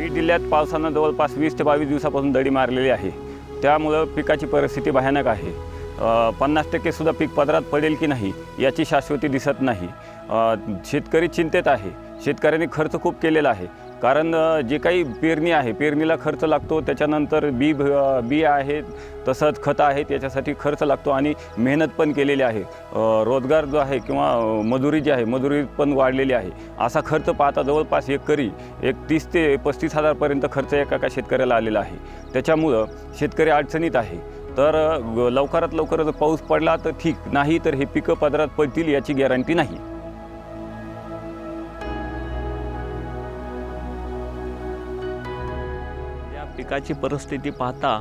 बीड जिल्ह्यात पावसानं जवळपास वीस ते बावीस दिवसापासून दडी मारलेली आहे. त्यामुळं पिकाची परिस्थिती भयानक आहे. पन्नास टक्केसुद्धा पीक पदरात पडेल की नाही याची शाश्वती दिसत नाही. शेतकरी चिंतेत आहे. शेतकऱ्यांनी खर्च खूप केलेला आहे. कारण जे काही पेरणी आहे पेरणीला खर्च लागतो त्याच्यानंतर बी बी आहे तसंच खतं आहेत याच्यासाठी खर्च लागतो आणि मेहनत पण केलेली आहे. रोजगार जो आहे किंवा मजुरी जी आहे मजुरी पण वाढलेली आहे. असा खर्च पाहता जवळपास एकरी एक तीस ते पस्तीस हजारपर्यंत खर्च एका एका शेतकऱ्याला आलेला आहे. त्याच्यामुळं शेतकरी अडचणीत आहे. तर लवकरात लवकर जर पाऊस पडला तर ठीक नाही तर हे पिकं पदरात पडतील याची गॅरंटी नाही. पिकाची परिस्थिती पाहता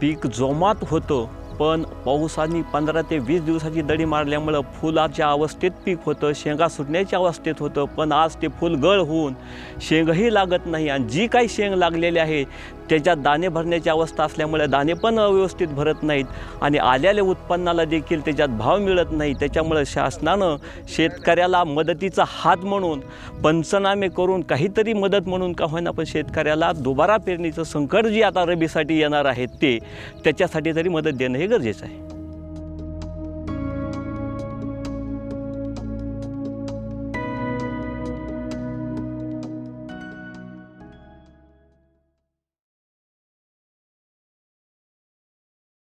पीक जोमात होतं पण पावसाने पंधरा ते वीस दिवसाची दडी मारल्यामुळं फुलाच्या अवस्थेत पीक होतं शेंगा सुटण्याच्या अवस्थेत होतं पण आज ते फुल गळ होऊन शेंगही लागत नाही. आणि जी काही शेंग लागलेली आहे त्याच्यात दाणे भरण्याची अवस्था असल्यामुळे दाणे पण व्यवस्थित भरत नाहीत आणि आलेल्या उत्पन्नाला देखील त्याच्यात भाव मिळत नाही. त्याच्यामुळं शासनानं शेतकऱ्याला मदतीचा हात म्हणून पंचनामे करून काहीतरी मदत म्हणून का होईना पण शेतकऱ्याला दुबारा पेरणीचं संकट जे आता रबीसाठी येणार आहे ते त्याच्यासाठी तरी मदत देणं हे गरजेचं आहे.